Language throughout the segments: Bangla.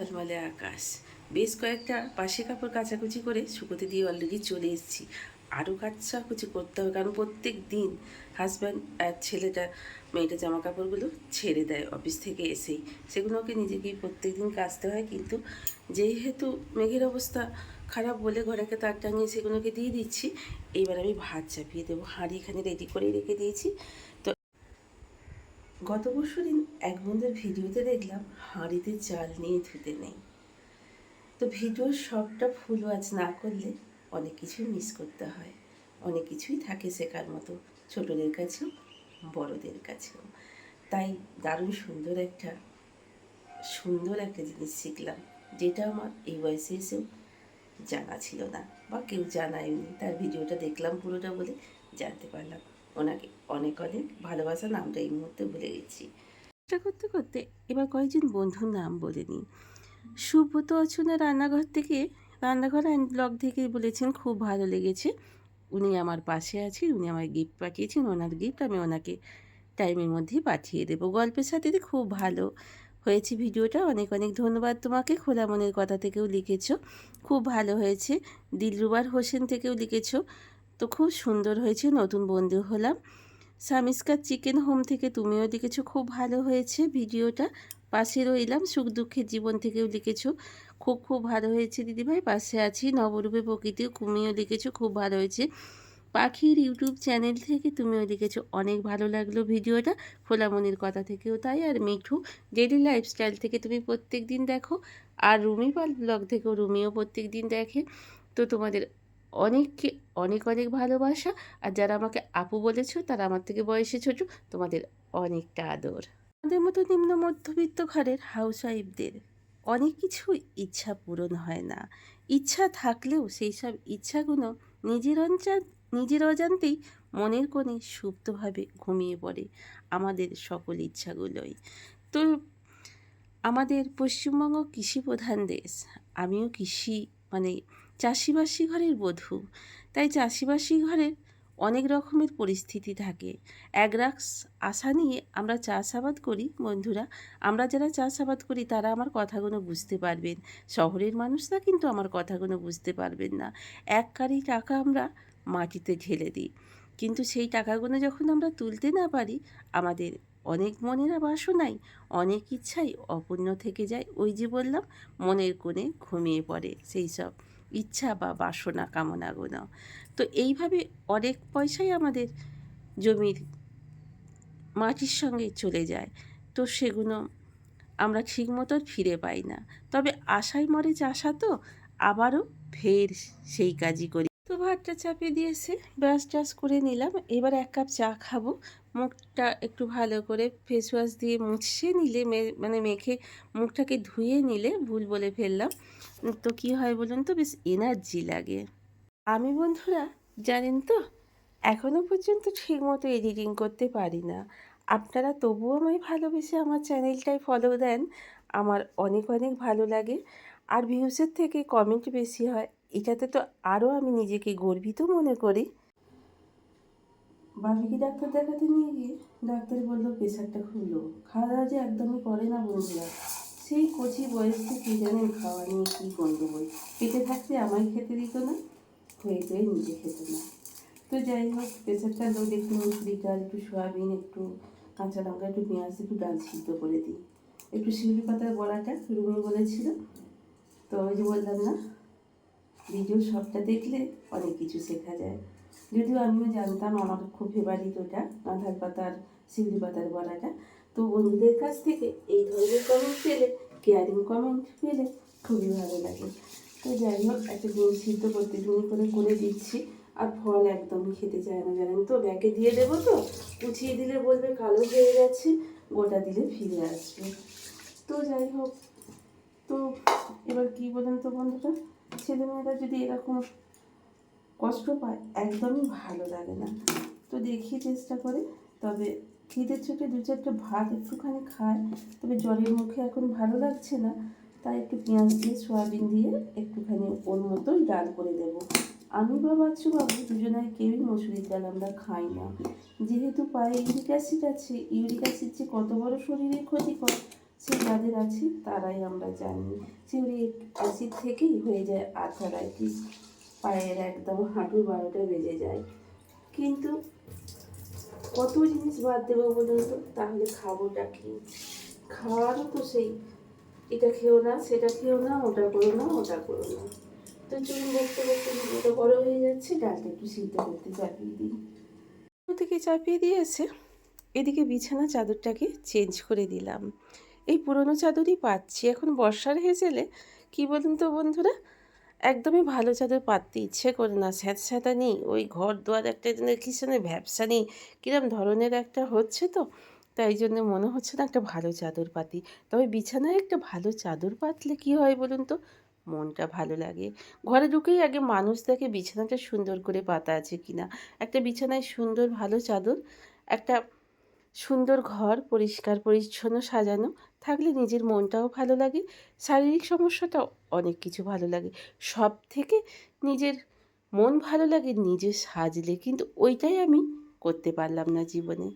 ঝলমলে আকাশ। বেশ কয়েকটা পাশে কাপড় কাচাকুচি করে শুকোতে দিয়ে অলরেডি চলে এসেছি। আরও কাচাকুচি করতে হবে, কারণ প্রত্যেক দিন হাজব্যান্ড আর ছেলেটা, মেয়েটা জামা কাপড়গুলো ছেড়ে দেয় অফিস থেকে এসেই। সেগুলোকে নিজেকেই প্রত্যেক দিন কাচতে হয়, কিন্তু যেহেতু মেঘের অবস্থা খারাপ বলে ঘরেকে তার টাঙিয়ে সেগুলোকে দিয়ে দিচ্ছি এইবার আমি ভাত চাপিয়ে দেবো। হাঁড়ি এখানে রেডি করে রেখে দিয়েছি। তো গত পরশু দিন এক বন্ধুর ভিডিওতে দেখলাম হাঁড়িতে চাল নিয়ে ধুতে নেই। তো ভিডিওর সবটা ফুল ওয়াচ না করলে অনেক কিছুই মিস করতে হয়। অনেক কিছুই থাকে শেখার মতো, ছোটদের কাছেও, বড়দের কাছেও। তাই দারুণ সুন্দর একটা সুন্দর একটা জিনিস শিখলাম, যেটা আমার এই বয়সে এসেও জানা ছিল না, বা কেউ জানায়নি। তার ভিডিওটা দেখলাম পুরোটা বলে জানতে পারলাম। ওনাকে অনেক অনেক ভালোবাসা নামটা এই মুহূর্তে ভুলে গেছি। চেষ্টা করতে করতে এবার কয়েকজন বন্ধুর নাম বলে নিই। সুব্রত অর্চনা রান্নাঘর থেকে, রান্নাঘর অ্যান্ড ব্লগ থেকে বলেছেন, খুব ভালো লেগেছে। উনি আমার পাশে আছেন, উনি আমায় গিফট পাঠিয়েছেন, ওনার গিফট আমি ওনাকে টাইমের মধ্যেই পাঠিয়ে দেবো। গল্পের সাথে খুব ভালো হয়েছে ভিডিওটা। অনেক অনেক ধন্যবাদ তোমাকে। খোলা মনের কথা থেকেও লিখেছো। খুব ভালো হয়েছে। দিলরুবার হোসেন থেকেও লিখেছো। তো খুব সুন্দর হয়েছে, নতুন বন্ধু হলাম। সামিস্কার চিকেন হোম থেকে তুমিও লিখেছো খুব ভালো হয়েছে ভিডিওটা। পাশে রইলাম, সুখ দুঃখের জীবন থেকেও লিখেছো, খুব খুব ভালো হয়েছে দিদিভাই। পাশে আছি, নবরূপে প্রকৃতিও, কুমিও লিখেছো, খুব ভালো হয়েছে। পাখির ইউটিউব চ্যানেল থেকে তুমিও লিখেছো, অনেক ভালো লাগল ভিডিওটা। খোলামনির কথা থেকেও তাই, আর মিঠু ডেলি লাইফস্টাইল থেকে তুমি প্রত্যেক দিন দেখো, আর রুমি পাল ব্লগ থেকেও রুমিও প্রত্যেক দিন দেখে। তো তোমাদের অনেককে অনেক অনেক ভালোবাসা। আর যারা আমাকে আপু বলেছ, তারা আমার থেকে বয়সে ছোটো, তোমাদের অনেকটা আদর। আমাদের মতো নিম্ন মধ্যবিত্ত ঘরের হাউস ওয়াইফদের অনেক কিছু ইচ্ছা পূরণ হয় না। ইচ্ছা থাকলেও সেই সব ইচ্ছাগুলো নিজের অঞ্চা, নিজের অজান্তেই মনের কোণে সুপ্তভাবে ঘুমিয়ে পড়ে আমাদের সকল ইচ্ছাগুলোই। তো আমাদের পশ্চিমবঙ্গ কৃষি প্রধান দেশ। আমিও কৃষি মানে চাষিবাসী ঘরের বধূ। তাই চাষিবাসী ঘরের অনেক রকমের পরিস্থিতি থাকে। এক রাক্স আশা নিয়ে আমরা চাষাবাদ করি, বন্ধুরা। আমরা যারা চাষাবাদ করি, তারা আমার কথাগুলো বুঝতে পারবেন। শহরের মানুষরা কিন্তু আমার কথাগুলো বুঝতে পারবেন না। এক কারি টাকা আমরা মাটিতে ঢেলে দিই। কিন্তু সেই টাকাগুলো যখন আমরা তুলতে না পারি, আমাদের অনেক মনের বাসনাই অনেক ইচ্ছাই অপূর্ণ থেকে যায়। ওই যে বললাম, মনের কোণে ঘুমিয়ে পড়ে সেই সব। ইচ্ছা বা বাসনা কামনাগুলো তো এইভাবে অনেক পয়সাই আমাদের জমির মাটির সঙ্গে চলে যায়। তো সেগুলো আমরা ঠিক মতো ফিরে পাই না। তবে আশায় মরে চাষা তো, আবারও ফের সেই কাজই করি। তো ভাতটা চাপিয়ে দিয়েছে, ব্রাশ টাশ করে নিলাম। এবার এক কাপ চা খাব। মুখটা একটু ভালো করে ফেস ওয়াশ দিয়ে মুছে নিলে মানে মেখে মুখটাকে ধুয়ে নিলে ভুল বলে ফেললাম। তো কি হয় বলুন তো, বেশ এনার্জি লাগে। আমি বন্ধুরা, জানেন তো এখনও পর্যন্ত ঠিকমতো এডিটিং করতে পারি না। আপনারা তবুও আমায় ভালোবেসে আমার চ্যানেলটায় ফলো দেন। আমার অনেক অনেক ভালো লাগে। আর ভিউসের থেকে কমেন্ট বেশি হয়। এটাতে তো আরও আমি নিজেকে গর্বিত মনে করি। বাপিকে ডাক্তার দেখাতে নিয়ে গিয়ে? ডাক্তার বলল, প্রেশারটা খুব লো খাওয়া দাওয়া যে একদমই করে না বন্ধুরা। সেই কচি বয়স থেকে জানেন খাওয়া নিয়ে কী গণ্ডগোল পেটে থাকতে আমায় খেতে দিত না, হয়ে হয়ে নিজে খেত না। তো যাই হোক, প্রেশারটা লো একটু মুসুরি একটু সয়াবিন, একটু কাঁচা লঙ্কা, একটু পেঁয়াজ, একটু ডাল সিদ্ধ করে দিই। একটু শিউলি পাতার বড়াটা রুমি বলেছিল। তো ওই যে বললাম না ভিডিও সবটা দেখলে অনেক কিছু শেখা যায়। যদিও আমিও জানতাম, আমার খুব ফেভারিট ওটা, আধার পাতার শিউলি পাতার বড়াটা। তো বন্ধুদের কাছ থেকে এই ধরনের কমেন্ট পেলে কেয়ারিং কমেন্ট পেলে খুবই ভালো লাগে। তো যাই হোক, একটা ডিম সিদ্ধ ডিম করে করে দিচ্ছি, আর ফল একদমই খেতে চায় না, জানেন তো? ব্যাগে দিয়ে দেবো তো, উঠিয়ে দিলে বলবে কালো হয়ে গেছে, গোটা দিলে ফিরে আসবে। তো যাই হোক, তো এবার কি বলেন তো বন্ধুরা? ছেলেমেয়েরা যদি এরকম কষ্ট পায়, একদমই ভালো লাগে না। তো দেখি চেষ্টা করে, তবে খিদের চোখে দু চারটে ভাত একটুখানি খায়, তবে জলের মুখে এখন ভালো লাগছে না। তাই একটু পেঁয়াজ দিয়ে, সয়াবিন দিয়ে একটুখানি ওর মতোই ডাল করে দেব। আমি বা বাচ্চু বাবু দুজনের কেউই মসুরির ডাল আমরা খাই না। যেহেতু পায়ে ইউরিক অ্যাসিড আছে, ইউরিক অ্যাসিড যে কত বড় শরীরে ক্ষতিকর যাদের আছে, তারাই আমরা জানি। সিউরিক অ্যাসিড থেকেই হয়ে যায় আর্থারাইটিস। পায়ের একদম হাঁটুর বারোটা বেজে যায়। কিন্তু কত জিনিস বাদ দেবো বলুন তো? তাহলে খাবোটা কি? খাওয়ারও তো সেই, এটা খেও না, সেটা খেও না, ওটা করো না, ওটা করো না। তো চুল বকতে বকতে ভিডিওটা বড় হয়ে যাচ্ছে, ডালটা একটু সিদ্ধ করতে চাপিয়ে দিই। থেকে চাপিয়ে দিয়েছে, এদিকে বিছানা চাদরটাকে চেঞ্জ করে দিলাম। এই পুরনো চাদরই পাচ্ছি। এখন বর্ষার হেসেলে কি বলুন তো বন্ধুরা? একদমই ভালো চাদর পাততে ইচ্ছে করে না স্যাঁতস্যাঁতা নেই। ওই ঘর দুয়ার একটা যেন কিসেনে ভ্যাবসা নেই। কিরম ধরনের একটা হচ্ছে তো, তাই জন্য মনে হচ্ছে না একটা ভালো চাদর পাতি। তবে বিছানায় একটা ভালো চাদর পাতলে কি হয় বলুন তো? মনটা ভালো লাগে। ঘরে ঢুকেই আগে মানুষ দেখে বিছানাটা সুন্দর করে পাতা আছে কিনা। একটা বিছানায় সুন্দর ভালো চাদর, একটা সুন্দর ঘর, পরিষ্কার, পরিচ্ছন্ন সাজানো, থাকলে নিজের মনটাও ভালো লাগে, শারীরিক সমস্যাটাও অনেক কিছু ভালো লাগে। সব থেকে নিজের মন ভালো লাগে, নিজে সাজলে কিন্তু ওইটাই আমি করতে পারলাম না জীবনে।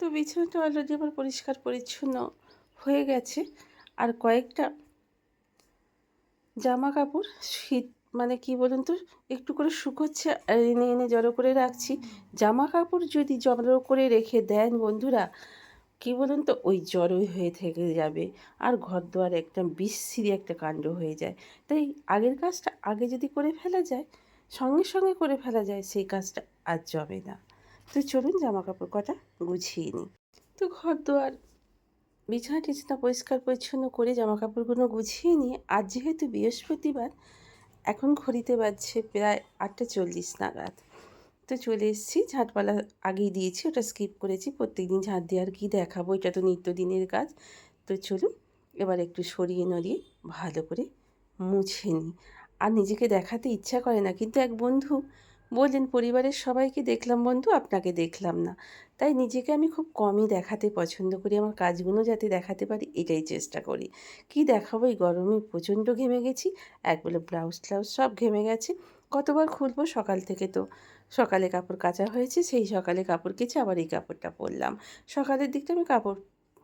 তো বিছানাটা অলরেডি আমার পরিষ্কার, পরিচ্ছন্ন হয়ে গেছে। আর কয়েকটা জামা কাপড় শীত মানে কি বলুন তো, একটু করে শুকোচ্ছে এনে এনে জড়ো করে রাখছি। জামা কাপড় যদি জড়ো করে রেখে দেন বন্ধুরা, কি বলুন তো, ওই জড়োই হয়ে থেকে যাবে। আর ঘর দুয়ার একটা বিস্মিরি একটা কাণ্ড হয়ে যায়। তাই আগের কাজটা আগে যদি করে ফেলা যায়, সঙ্গে সঙ্গে করে ফেলা যায়, সেই কাজটা আর জমে না। তো চলুন জামা কাপড় কটা গুছিয়ে নিই। তো ঘর দুয়ার বিছানা টিছানা পরিষ্কার পরিচ্ছন্ন করে জামা কাপড়গুলো গুছিয়ে নিয়ে, আজ যেহেতু বৃহস্পতিবার এখন ঘড়িতে বাজছে প্রায় আটটা চল্লিশ নাগাদ। তো চলে এসেছি, ঝাঁটপালা আগেই দিয়েছি, ওটা স্কিপ করেছি। প্রত্যেকদিন ঝাঁট দেওয়ার কি দেখাবো, এটা তো নিত্যদিনের কাজ। তো চলুন, এবার একটু সরিয়ে নড়িয়ে ভালো করে মুছে নিই। আর নিজেকে দেখাতে ইচ্ছা করে না, কিন্তু এক বন্ধু বললেন, পরিবারের সবাইকে দেখলাম বন্ধু, আপনাকে দেখলাম না। তাই নিজেকে আমি খুব কমই দেখাতে পছন্দ করি, আমার কাজগুলো যাতে দেখাতে পারি, এটাই চেষ্টা করি। কি দেখাবো? এই গরমে প্রচণ্ড ঘেমে গেছি, এক বলে ব্লাউজ ট্লাউজ সব ঘেমে গেছে, কতবার খুলবো সকাল থেকে তো সকালে কাপড় কাচা হয়েছে, সেই সকালে কাপড় কেচে আবার এই কাপড়টা পরলাম। সকালের দিকটা আমি কাপড়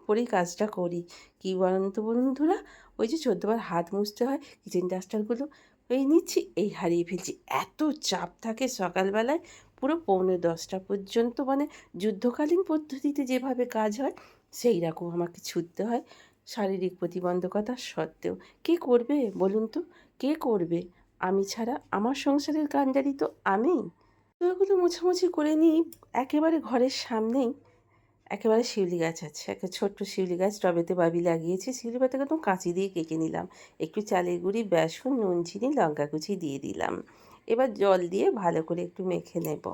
পরেই কাজটা করি। কী বলুন তো বন্ধুরা? ওই যে চোদ্দবার হাত মুছতে হয়, কিচেন ডাস্টারগুলো এই নিচ্ছি, এই হারিয়ে ফেলছি। এত চাপ থাকে সকালবেলায়, পুরো পৌনে দশটা পর্যন্ত মানে যুদ্ধকালীন পদ্ধতিতে যেভাবে কাজ হয়, সেই রকম আমাকে ছুটতে হয়। শারীরিক প্রতিবন্ধকতা সত্ত্বেও। কে করবে বলুন তো? কে করবে? আমি ছাড়া আমার সংসারের কাণ্ডারি তো আমিই তো ওগুলো মোছামুছি করে নিই, একেবারে ঘরের সামনেই। একেবারে শিউলি গাছ আছে, একটা ছোট্ট শিউলি গাছ টবেতে বাবি লাগিয়েছি, শিউলি পাতাকে একদম কাঁচি দিয়ে কেটে নিলাম। একটু চালের গুঁড়ি, বেসন, নুন, চিনি, লঙ্কা কুচি দিয়ে দিলাম। এবার জল দিয়ে ভালো করে একটু মেখে নেব।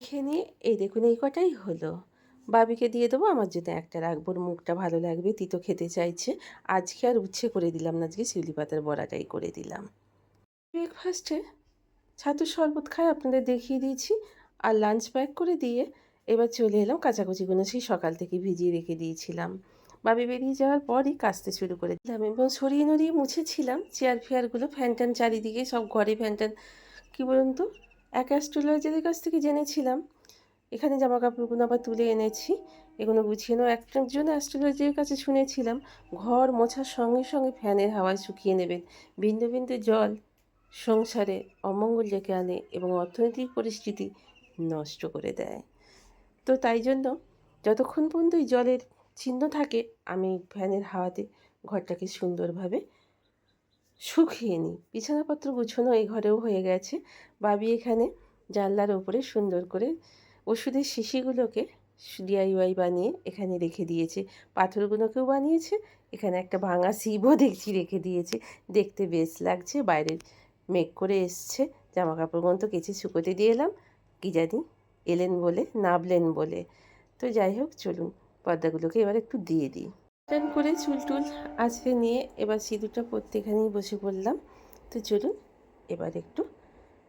মেখে নিয়ে এই দেখুন, এই কটাই হলো। বাবিকে দিয়ে দেবো, আমার জন্য একটা রাখব মুখটা ভালো লাগবে, তিতো খেতে চাইছে। আজকে আর উচ্ছে করে দিলাম না, আজকে শিউলি পাতার বড়াটাই করে দিলাম। ব্রেকফাস্টে ছাতু শরবত খায়, আপনাদের দেখিয়ে দিয়েছি। আর লাঞ্চ প্যাক করে দিয়ে এবার চলে এলাম কাচাকুচিগুলো সেই সকাল থেকে ভিজিয়ে রেখে দিয়েছিলাম। বাবি বেরিয়ে যাওয়ার পরই কাচতে শুরু করে দিলাম এবং সরিয়ে নড়িয়ে মুছেছিলাম চেয়ার ফেয়ারগুলো ফ্যান ট্যান চারিদিকে, সব ঘরে ফ্যান ট্যান কী বলুন তো, এক অ্যাস্ট্রোলজারের কাছ থেকে জেনেছিলাম। এখানে জামা কাপড়গুলো আবার তুলে এনেছি, এগুলো গুছিয়ে নেওয়া একজন অ্যাস্ট্রোলজারের কাছে শুনেছিলাম, ঘর মোছার সঙ্গে সঙ্গে ফ্যানের হাওয়ায় শুকিয়ে নেবেন বিন্দু বিন্দু জল, সংসারে অমঙ্গল ডেকে আনে এবং অর্থনৈতিক পরিস্থিতি নষ্ট করে দেয়। তো তাই জন্য যতক্ষণ পর্যন্ত এই জলের চিহ্ন থাকে, আমি ফ্যানের হাওয়াতে ঘরটাকে সুন্দরভাবে শুকিয়ে নিই। বিছানাপত্র গুছানো এই ঘরেও হয়ে গেছে। বাবি এখানে জানলার ওপরে সুন্দর করে ওষুধের শিশিগুলোকে ডিআইওয়াই বানিয়ে এখানে রেখে দিয়েছে। পাথরগুলোকেও বানিয়েছে। এখানে একটা ভাঙা শিবও দেখছি রেখে দিয়েছে। দেখতে বেশ লাগছে। বাইরের মেঘ করে এসছে। জামা কাপড়গুলো তো কেচে শুকোতে দিয়ে এলাম। কী জানি এলেন বলে, নাবলেন বলে। তো যাই হোক, চলুন, পর্দাগুলোকে এবার একটু দিয়ে দিই। টান করে চুল টুল আছড়ে নিয়ে এবার সিঁদুরটা প্রত্যেকখানেই বসে পড়লাম। তো চলুন, এবার একটু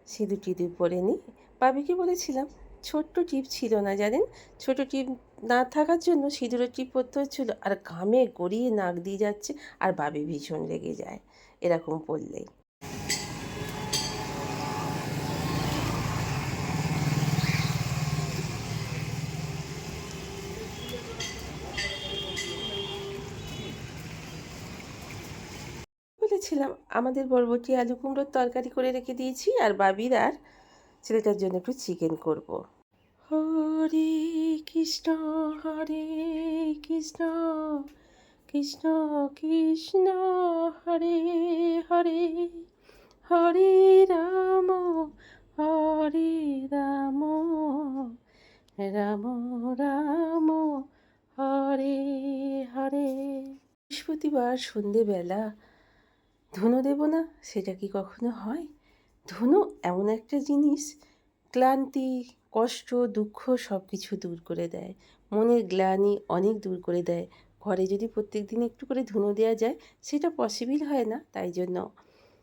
সিঁদুর টিদুর পরে নিই। বাবিকে বলেছিলাম, ছোট্ট টিপ ছিল না, জানেন? ছোট টিপ না থাকার জন্য সিঁদুরের টিপ পরতে হচ্ছিল, আর ঘামে গড়িয়ে নাক দিয়ে যাচ্ছে, আর বাবি ভীষণ রেগে যায়, এরকম পড়লেই বসেছিলাম আমাদের বরবটি আলু কুমড়োর তরকারি করে রেখে দিয়েছি আর বাবির আর ছেলেটার জন্য একটু চিকেন করব। হরে কৃষ্ণ হরে কৃষ্ণ কৃষ্ণ কৃষ্ণ, হরে হরে হরে রাম হরে রাম রাম রাম, হরে হরে। বৃহস্পতিবার সন্ধেবেলা ধুনো দেব না, সেটা কি কখনো হয়? ধুনো এমন একটা জিনিস, ক্লান্তি, কষ্ট, দুঃখ সব কিছু দূর করে দেয়। মনের গ্লানি অনেক দূর করে দেয়। ঘরে যদি প্রত্যেক দিন একটু করে ধুনো দেওয়া যায়, সেটা পসিবল হয় না, তাই জন্য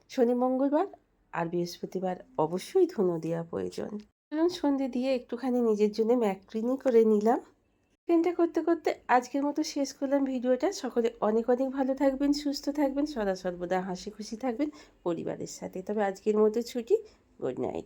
শনি, মঙ্গলবার আর বৃহস্পতিবার অবশ্যই ধুনো দেওয়া প্রয়োজন। কারণ সন্ধে দিয়ে একটুখানি নিজের জন্য ম্যাক্রিনি করে নিলাম। চিকেনটা করতে করতে আজকের মতো শেষ করলাম ভিডিওটা। সকলে অনেক অনেক ভালো থাকবেন, সুস্থ থাকবেন, সদা সর্বদা হাসি খুশি থাকবেন পরিবারের সাথে। তবে আজকের মতো ছুটি, গুড নাইট।